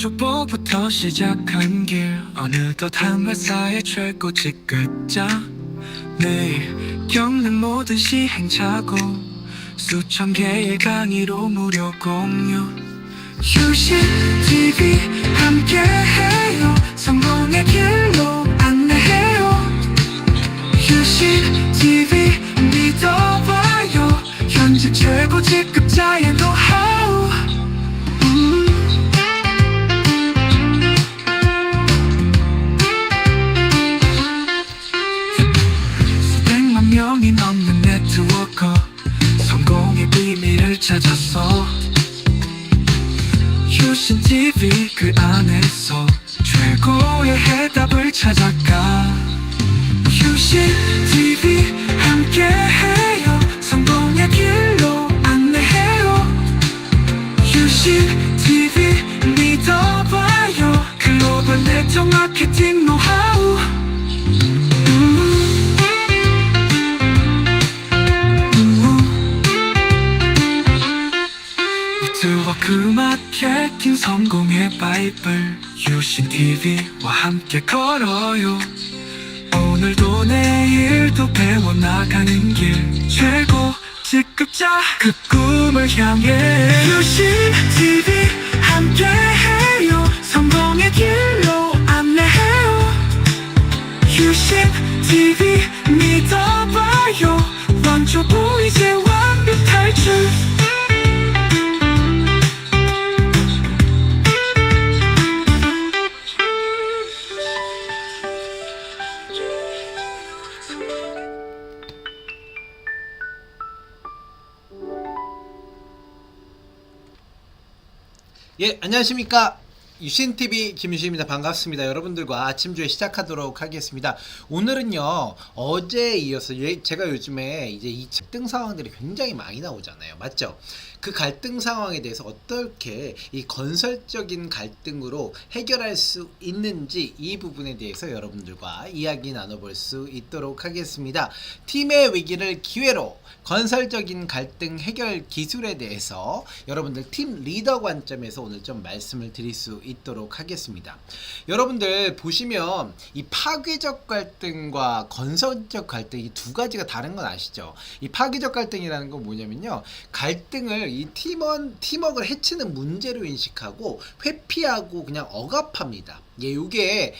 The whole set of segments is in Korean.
족보부터 시작한 길. 어느덧 한 회사의 최고직 끝자 늘 겪는 모든 시행착오 수천 개의 강의로 무료 공유. 휴식 TV 함께해요. 성공의 길로 안내해요. 휴식 TV 믿어봐요. 현재 최고 직급 찾았어. 휴신 TV 그 안에서 최고의 해답을 찾아가 휴식 TV 함께해요. 성공의 길로 안내해요. 휴식 바이블 유신 TV와 함께 걸어요. 오늘도 내일도 배워나가는 길 최고 직급자 그 꿈을 향해. 유 예, 안녕하십니까. 유신TV 김유신입니다. 반갑습니다. 여러분들과 아침주에 시작하도록 하겠습니다. 오늘은요, 어제에 이어서 예- 제가 요즘에 이제 이 갈등 상황들이 굉장히 많이 나오잖아요. 맞죠? 그 갈등 상황에 대해서 어떻게 이 건설적인 갈등으로 해결할 수 있는지 이 부분에 대해서 여러분들과 이야기 나눠볼 수 있도록 하겠습니다. 팀의 위기를 기회로 건설적인 갈등 해결 기술에 대해서 여러분들 팀 리더 관점에서 오늘 좀 말씀을 드릴 수 있도록 하겠습니다. 여러분들 보시면 이 파괴적 갈등과 건설적 갈등 이 두 가지가 다른 건 아시죠? 이 파괴적 갈등이라는 건 뭐냐면요. 갈등을 이 팀원 팀워크를 해치는 문제로 인식하고 회피하고 그냥 억압합니다. 예, 요게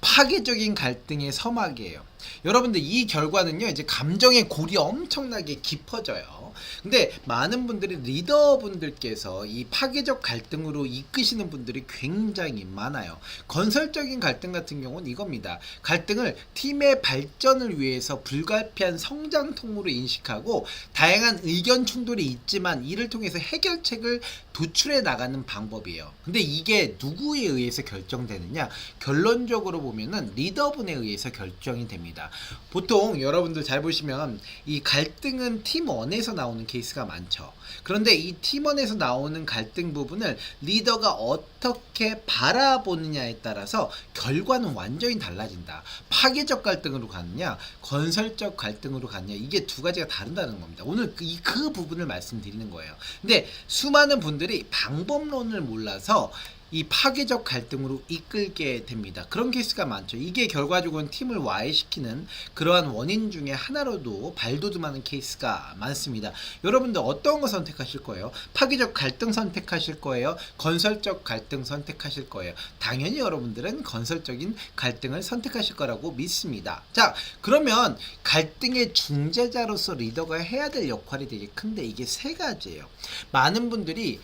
파괴적인 갈등의 서막이에요. 여러분들 이 결과는요 이제 감정의 골이 엄청나게 깊어져요. 근데 많은 분들이 리더분들께서 이 파괴적 갈등으로 이끄시는 분들이 굉장히 많아요. 건설적인 갈등 같은 경우는 이겁니다. 갈등을 팀의 발전을 위해서 불가피한 성장통으로 인식하고 다양한 의견 충돌이 있지만 이를 통해서 해결책을 도출해 나가는 방법이에요. 근데 이게 누구에 의해서 결정되느냐? 결론적으로 보면은 리더분에 의해서 결정이 됩니다. 보통 여러분들 잘 보시면 이 갈등은 팀 원에서 나오는 케이스가 많죠. 그런데 이 팀원에서 나오는 갈등 부분을 리더가 어떻게 바라보느냐에 따라서 결과는 완전히 달라진다. 파괴적 갈등으로 가느냐, 건설적 갈등으로 가느냐, 이게 두 가지가 다른다는 겁니다. 오늘 그, 이- 그 부분을 말씀드리는 거예요. 근데 수많은 분들이 방법론을 몰라서 이 파괴적 갈등으로 이끌게 됩니다. 그런 케이스가 많죠. 이게 결과적으로는 팀을 와해시키는 그러한 원인 중에 하나로도 발돋움하는 케이스가 많습니다. 여러분들 어떤 거 선택하실 거예요? 파괴적 갈등 선택하실 거예요? 건설적 갈등 선택하실 거예요? 당연히 여러분들은 건설적인 갈등을 선택하실 거라고 믿습니다. 자, 그러면 갈등의 중재자로서 리더가 해야 될 역할이 되게 큰데 이게 세 가지예요. 많은 분들이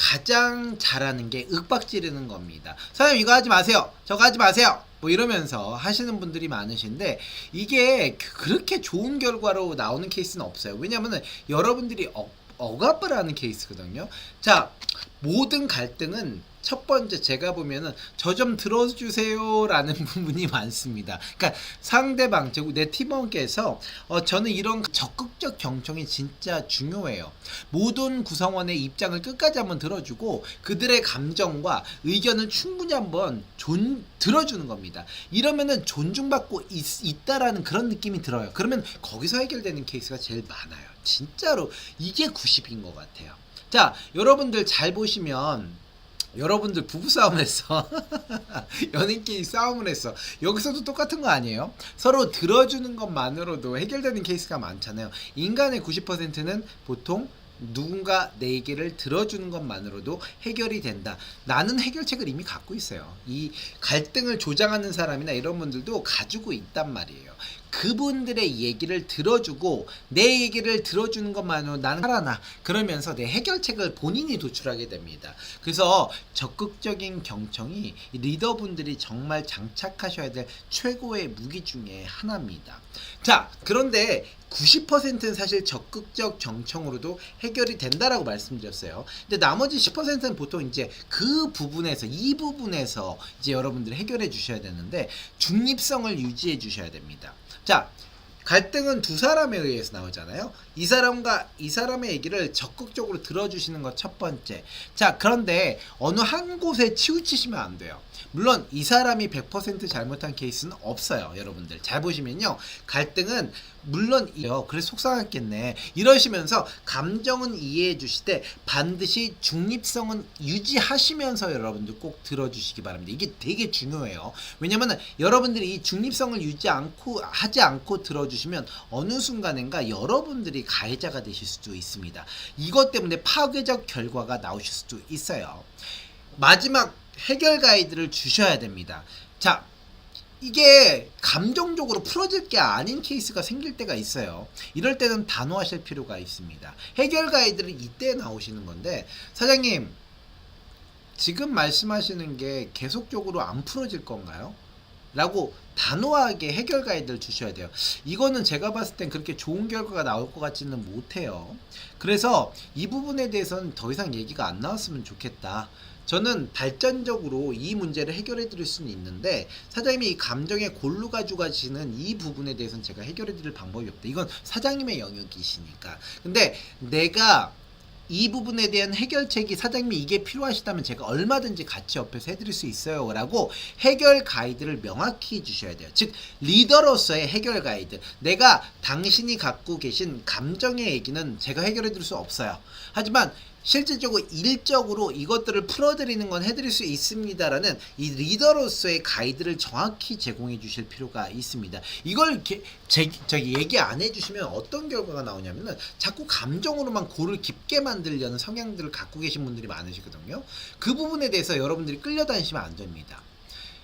가장 잘하는 게 윽박 지르는 겁니다. 사장님 이거 하지 마세요. 저거 하지 마세요. 뭐 이러면서 하시는 분들이 많으신데 이게 그렇게 좋은 결과로 나오는 케이스는 없어요. 왜냐면은 여러분들이 어, 억압을 하는 케이스거든요. 자, 모든 갈등은 첫 번째 제가 보면은 저 좀 들어주세요라는 부분이 많습니다. 그러니까 상대방 즉 내 팀원께서 어, 저는 이런 적극적 경청이 진짜 중요해요. 모든 구성원의 입장을 끝까지 한번 들어주고 그들의 감정과 의견을 충분히 한번 존 들어주는 겁니다. 이러면은 존중받고 있, 있다라는 그런 느낌이 들어요. 그러면 거기서 해결되는 케이스가 제일 많아요. 진짜로 이게 90인 것 같아요. 자, 여러분들 잘 보시면 여러분들 부부싸움을 했어. 연인끼리 싸움을 했어. 여기서도 똑같은 거 아니에요? 서로 들어주는 것만으로도 해결되는 케이스가 많잖아요. 인간의 90%는 보통 누군가 내 얘기를 들어주는 것만으로도 해결이 된다. 나는 해결책을 이미 갖고 있어요. 이 갈등을 조장하는 사람이나 이런 분들도 가지고 있단 말이에요. 그분들의 얘기를 들어주고 내 얘기를 들어주는 것만으로 나는 살아나 그러면서 내 해결책을 본인이 도출하게 됩니다. 그래서 적극적인 경청이 이 리더분들이 정말 장착하셔야 될 최고의 무기 중에 하나입니다. 자, 그런데 90%는 사실 적극적 경청으로도 해결이 된다라고 말씀드렸어요. 근데 나머지 10%는 보통 이제 그 부분에서 이 부분에서 이제 여러분들이 해결해 주셔야 되는데 중립성을 유지해 주셔야 됩니다. 자, 갈등은 두 사람에 의해서 나오잖아요. 이 사람과 이 사람의 얘기를 적극적으로 들어주시는 것 첫 번째. 자, 그런데 어느 한 곳에 치우치시면 안 돼요. 물론 이 사람이 100% 잘못한 케이스는 없어요, 여러분들. 잘 보시면요. 갈등은 물론 이요. 그래 속상했겠네. 이러시면서 감정은 이해해 주시되 반드시 중립성은 유지하시면서 여러분들 꼭 들어주시기 바랍니다. 이게 되게 중요해요. 왜냐면은 여러분들이 이 중립성을 유지 않고 하지 않고 들어주시면 어느 순간인가 여러분들이 가해자가 되실 수도 있습니다. 이것 때문에 파괴적 결과가 나오실 수도 있어요. 마지막 해결 가이드를 주셔야 됩니다. 자, 이게 감정적으로 풀어질 게 아닌 케이스가 생길 때가 있어요. 이럴 때는 단호하실 필요가 있습니다. 해결 가이드를 이때 나오시는 건데, 사장님, 지금 말씀하시는 게 계속적으로 안 풀어질 건가요? 라고 단호하게 해결 가이드를 주셔야 돼요. 이거는 제가 봤을 땐 그렇게 좋은 결과가 나올 것 같지는 못해요. 그래서 이 부분에 대해서는 더 이상 얘기가 안 나왔으면 좋겠다. 저는 발전적으로 이 문제를 해결해 드릴 수는 있는데 사장님이 이 감정에 골로 가지고 가시는 이 부분에 대해서는 제가 해결해 드릴 방법이 없다. 이건 사장님의 영역이시니까. 근데 내가 이 부분에 대한 해결책이 사장님이 이게 필요하시다면 제가 얼마든지 같이 옆에서 해드릴 수 있어요 라고 해결 가이드를 명확히 주셔야 돼요. 즉 리더로서의 해결 가이드. 내가 당신이 갖고 계신 감정의 얘기는 제가 해결해 드릴 수 없어요. 하지만 실질적으로 일적으로 이것들을 풀어드리는 건 해드릴 수 있습니다라는 이 리더로서의 가이드를 정확히 제공해 주실 필요가 있습니다. 이걸 이렇게 제, 저기 얘기 안 해주시면 어떤 결과가 나오냐면은 자꾸 감정으로만 골을 깊게 만들려는 성향들을 갖고 계신 분들이 많으시거든요. 그 부분에 대해서 여러분들이 끌려다니시면 안 됩니다.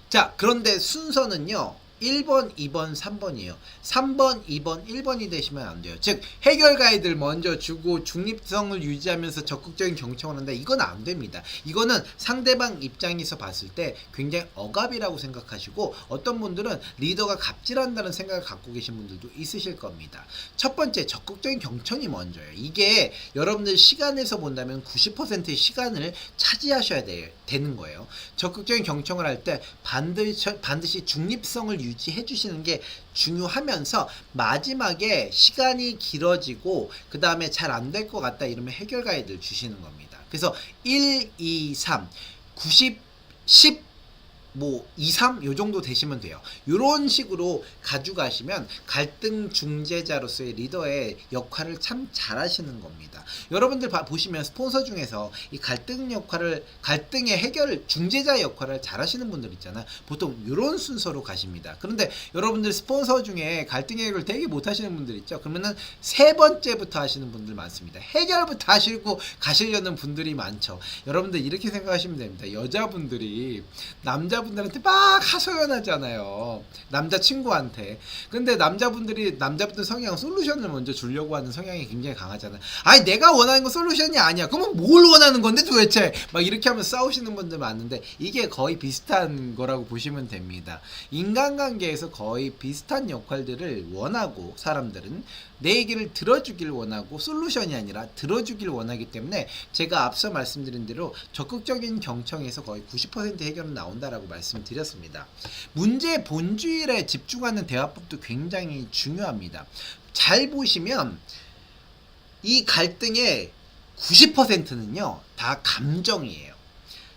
자, 그런데 순서는요. 1번, 2번, 3번이에요. 3번, 2번, 1번이 되시면 안 돼요. 즉, 해결 가이드를 먼저 주고 중립성을 유지하면서 적극적인 경청을 한다. 이건 안 됩니다. 이거는 상대방 입장에서 봤을 때 굉장히 억압이라고 생각하시고 어떤 분들은 리더가 갑질한다는 생각을 갖고 계신 분들도 있으실 겁니다. 첫 번째, 적극적인 경청이 먼저예요. 이게 여러분들 시간에서 본다면 90%의 시간을 차지하셔야 돼, 되는 거예요. 적극적인 경청을 할 때 반드시, 반드시 중립성을 유지해 주시는 게 중요하면서 마지막에 시간이 길어지고 그 다음에 잘 안 될 것 같다 이러면 해결 가이드를 주시는 겁니다. 그래서 1, 2, 3, 90, 10, 뭐 2, 3 요 정도 되시면 돼요. 이런 식으로 가져가시면 갈등 중재자로서의 리더의 역할을 참 잘하시는 겁니다. 여러분들 봐- 보시면 스폰서 중에서 이 갈등 역할을 갈등의 해결 중재자 역할을 잘하시는 분들 있잖아요. 보통 이런 순서로 가십니다. 그런데 여러분들 스폰서 중에 갈등 해결을 되게 못하시는 분들 있죠. 그러면은 세 번째부터 하시는 분들 많습니다. 해결부터 하시고 가시려는 분들이 많죠. 여러분들 이렇게 생각하시면 됩니다. 여자분들이 남자 분들한테 막 하소연하잖아요. 남자친구한테. 근데 남자분들이 남자분들 성향 솔루션을 먼저 주려고 하는 성향이 굉장히 강하잖아요. 아니 내가 원하는 건 솔루션이 아니야. 그러면 뭘 원하는 건데 도대체? 막 이렇게 하면 싸우시는 분들 많은데 이게 거의 비슷한 거라고 보시면 됩니다. 인간관계에서 거의 비슷한 역할들을 원하고 사람들은 내 얘기를 들어주길 원하고 솔루션이 아니라 들어주길 원하기 때문에 제가 앞서 말씀드린 대로 적극적인 경청에서 거의 90% 해결은 나온다라고 말씀드렸습니다. 문제 본주의에 집중하는 대화법도 굉장히 중요합니다. 잘 보시면 이 갈등의 90%는요 다 감정이에요.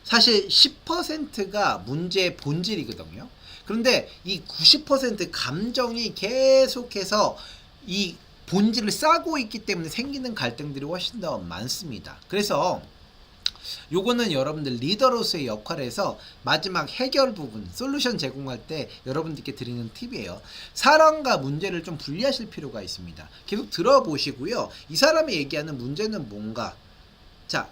사실 10%가 문제의 본질이거든요. 그런데 이 90% 감정이 계속해서 이 본질을 싸고 있기 때문에 생기는 갈등들이 훨씬 더 많습니다. 그래서 요거는 여러분들 리더로서의 역할에서 마지막 해결 부분, 솔루션 제공할 때 여러분들께 드리는 팁이에요. 사람과 문제를 좀 분리하실 필요가 있습니다. 계속 들어보시고요. 이 사람이 얘기하는 문제는 뭔가. 자,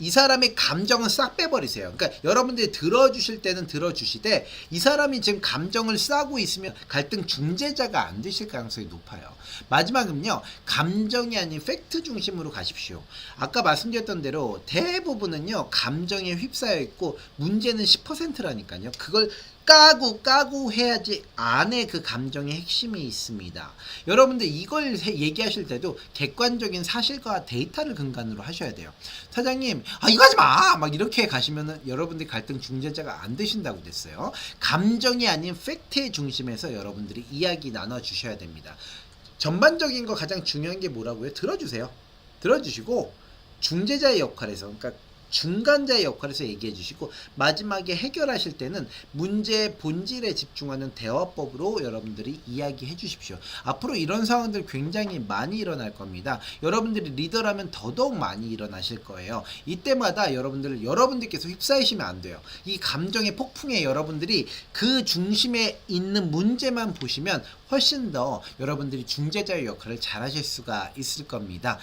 이 사람의 감정은 싹 빼버리세요. 그러니까 여러분들이 들어주실 때는 들어주시되 이 사람이 지금 감정을 싸고 있으면 갈등 중재자가 안 되실 가능성이 높아요. 마지막은요, 감정이 아닌 팩트 중심으로 가십시오. 아까 말씀드렸던 대로 대부분은요, 감정에 휩싸여 있고 문제는 10%라니까요. 그걸 까고 까고 해야지 안에 그 감정의 핵심이 있습니다. 여러분들 이걸 해- 얘기하실 때도 객관적인 사실과 데이터를 근간으로 하셔야 돼요. 사장님, 아 이거 하지 마! 막 이렇게 가시면은 여러분들이 갈등 중재자가 안 되신다고 됐어요. 감정이 아닌 팩트의 중심에서 여러분들이 이야기 나눠 주셔야 됩니다. 전반적인 거 가장 중요한 게 뭐라고요? 들어주세요. 들어주시고 중재자의 역할에서 그러니까 중간자의 역할에서 얘기해 주시고 마지막에 해결하실 때는 문제 본질에 집중하는 대화법으로 여러분들이 이야기해 주십시오. 앞으로 이런 상황들 굉장히 많이 일어날 겁니다. 여러분들이 리더라면 더더욱 많이 일어나실 거예요. 이때마다 여러분들 여러분들께서 휩싸이시면 안 돼요. 이 감정의 폭풍에 여러분들이 그 중심에 있는 문제만 보시면 훨씬 더 여러분들이 중재자의 역할을 잘 하실 수가 있을 겁니다.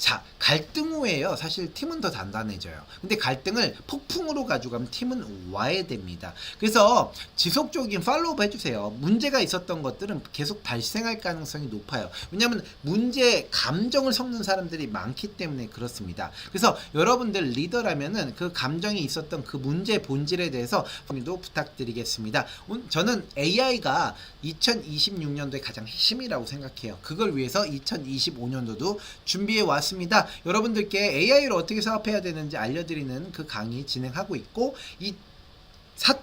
자, 갈등 후에요. 사실 팀은 더 단단해져요. 근데 갈등을 폭풍으로 가져가면 팀은 와야 됩니다. 그래서 지속적인 팔로우업 해주세요. 문제가 있었던 것들은 계속 발생할 가능성이 높아요. 왜냐하면 문제, 감정을 섞는 사람들이 많기 때문에 그렇습니다. 그래서 여러분들 리더라면은 그 감정이 있었던 그 문제 본질에 대해서 도 부탁드리겠습니다. 온- 저는 AI가 2026년도에 가장 핵심이라고 생각해요. 그걸 위해서 2025년도도 준비해 왔습니다. 여러분들께 AI를 어떻게 사업해야 되는지 알려드리는 그 강의 진행하고 있고 이 사탕